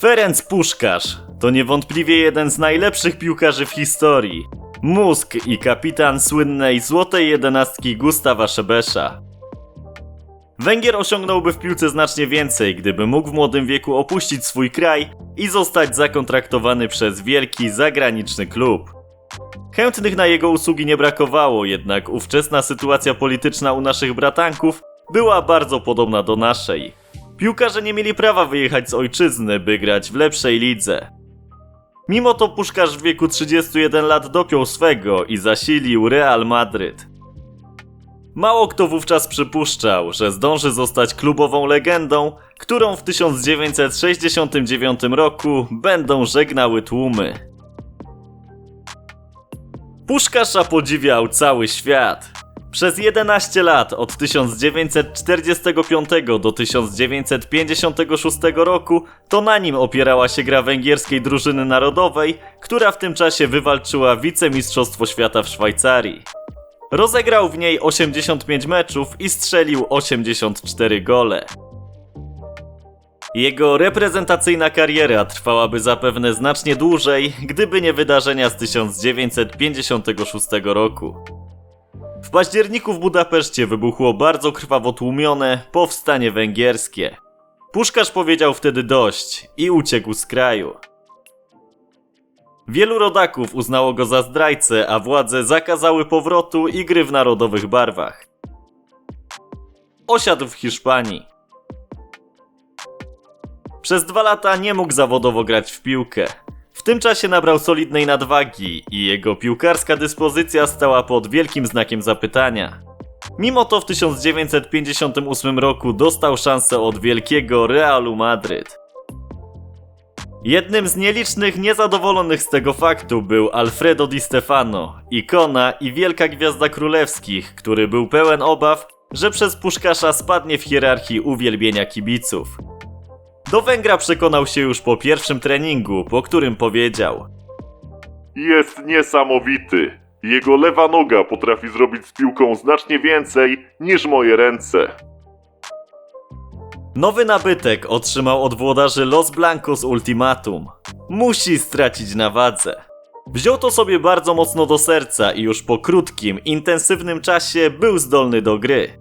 Ferenc Puszkarz to niewątpliwie jeden z najlepszych piłkarzy w historii. Mózg i kapitan słynnej złotej jedenastki Gustawa Szebesza. Węgier osiągnąłby w piłce znacznie więcej, gdyby mógł w młodym wieku opuścić swój kraj i zostać zakontraktowany przez wielki zagraniczny klub. Chętnych na jego usługi nie brakowało, jednak ówczesna sytuacja polityczna u naszych bratanków była bardzo podobna do naszej. Piłkarze nie mieli prawa wyjechać z ojczyzny, by grać w lepszej lidze. Mimo to Puszkarz w wieku 31 lat dopiął swego i zasilił Real Madryt. Mało kto wówczas przypuszczał, że zdąży zostać klubową legendą, którą w 1969 roku będą żegnały tłumy. Puszkasza podziwiał cały świat. Przez 11 lat od 1945 do 1956 roku to na nim opierała się gra węgierskiej drużyny narodowej, która w tym czasie wywalczyła wicemistrzostwo świata w Szwajcarii. Rozegrał w niej 85 meczów i strzelił 84 gole. Jego reprezentacyjna kariera trwałaby zapewne znacznie dłużej, gdyby nie wydarzenia z 1956 roku. W październiku w Budapeszcie wybuchło bardzo krwawo tłumione powstanie węgierskie. Puszkarz powiedział wtedy dość i uciekł z kraju. Wielu rodaków uznało go za zdrajcę, a władze zakazały powrotu i gry w narodowych barwach. Osiadł w Hiszpanii. Przez dwa lata nie mógł zawodowo grać w piłkę. W tym czasie nabrał solidnej nadwagi i jego piłkarska dyspozycja stała pod wielkim znakiem zapytania. Mimo to w 1958 roku dostał szansę od wielkiego Realu Madryt. Jednym z nielicznych niezadowolonych z tego faktu był Alfredo Di Stefano, ikona i wielka gwiazda królewskich, który był pełen obaw, że przez Puszkasza spadnie w hierarchii uwielbienia kibiców. Do Węgra przekonał się już po pierwszym treningu, po którym powiedział: Jest niesamowity. Jego lewa noga potrafi zrobić z piłką znacznie więcej niż moje ręce. Nowy nabytek otrzymał od włodarzy Los Blancos ultimatum. Musi stracić na wadze. Wziął to sobie bardzo mocno do serca i już po krótkim, intensywnym czasie był zdolny do gry.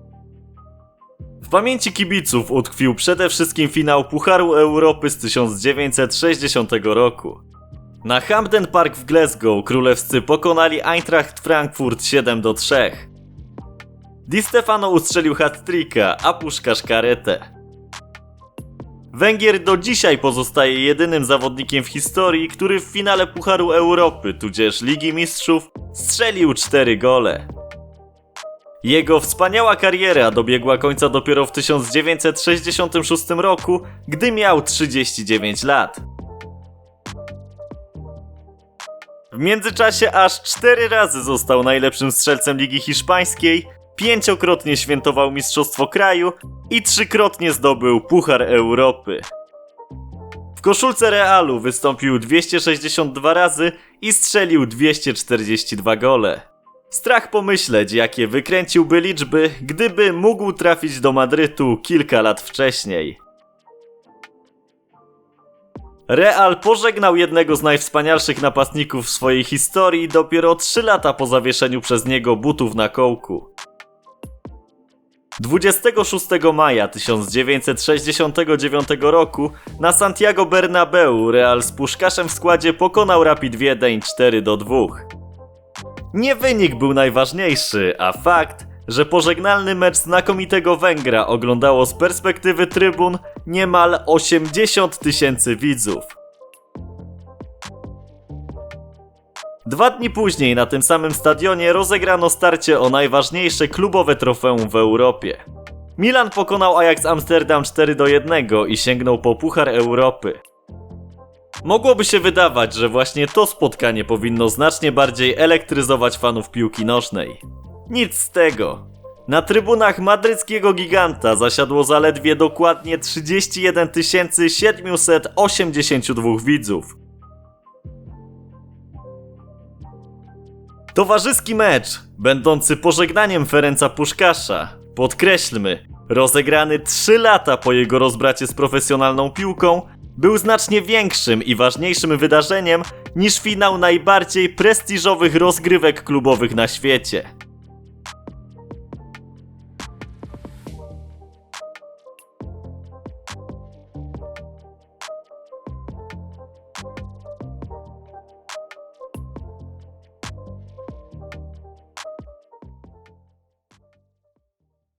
W pamięci kibiców utkwił przede wszystkim finał Pucharu Europy z 1960 roku. Na Hampden Park w Glasgow królewscy pokonali Eintracht Frankfurt 7 do 3. Di Stefano ustrzelił hat-tricka, a Puszkarz karetę. Węgier do dzisiaj pozostaje jedynym zawodnikiem w historii, który w finale Pucharu Europy, tudzież Ligi Mistrzów, strzelił 4 gole. Jego wspaniała kariera dobiegła końca dopiero w 1966 roku, gdy miał 39 lat. W międzyczasie aż 4 razy został najlepszym strzelcem Ligi Hiszpańskiej, pięciokrotnie świętował Mistrzostwo Kraju i trzykrotnie zdobył Puchar Europy. W koszulce Realu wystąpił 262 razy i strzelił 242 gole. Strach pomyśleć, jakie wykręciłby liczby, gdyby mógł trafić do Madrytu kilka lat wcześniej. Real pożegnał jednego z najwspanialszych napastników w swojej historii dopiero 3 lata po zawieszeniu przez niego butów na kołku. 26 maja 1969 roku na Santiago Bernabeu Real z Puszkaszem w składzie pokonał Rapid Wiedeń 4 do 2. Nie wynik był najważniejszy, a fakt, że pożegnalny mecz znakomitego Węgra oglądało z perspektywy trybun niemal 80 tysięcy widzów. Dwa dni później na tym samym stadionie rozegrano starcie o najważniejsze klubowe trofeum w Europie. Milan pokonał Ajax Amsterdam 4 do 1 i sięgnął po Puchar Europy. Mogłoby się wydawać, że właśnie to spotkanie powinno znacznie bardziej elektryzować fanów piłki nożnej. Nic z tego. Na trybunach madryckiego giganta zasiadło zaledwie dokładnie 31 782 widzów. Towarzyski mecz, będący pożegnaniem Ferenca Puszkasza, podkreślmy, rozegrany 3 lata po jego rozbracie z profesjonalną piłką, był znacznie większym i ważniejszym wydarzeniem niż finał najbardziej prestiżowych rozgrywek klubowych na świecie.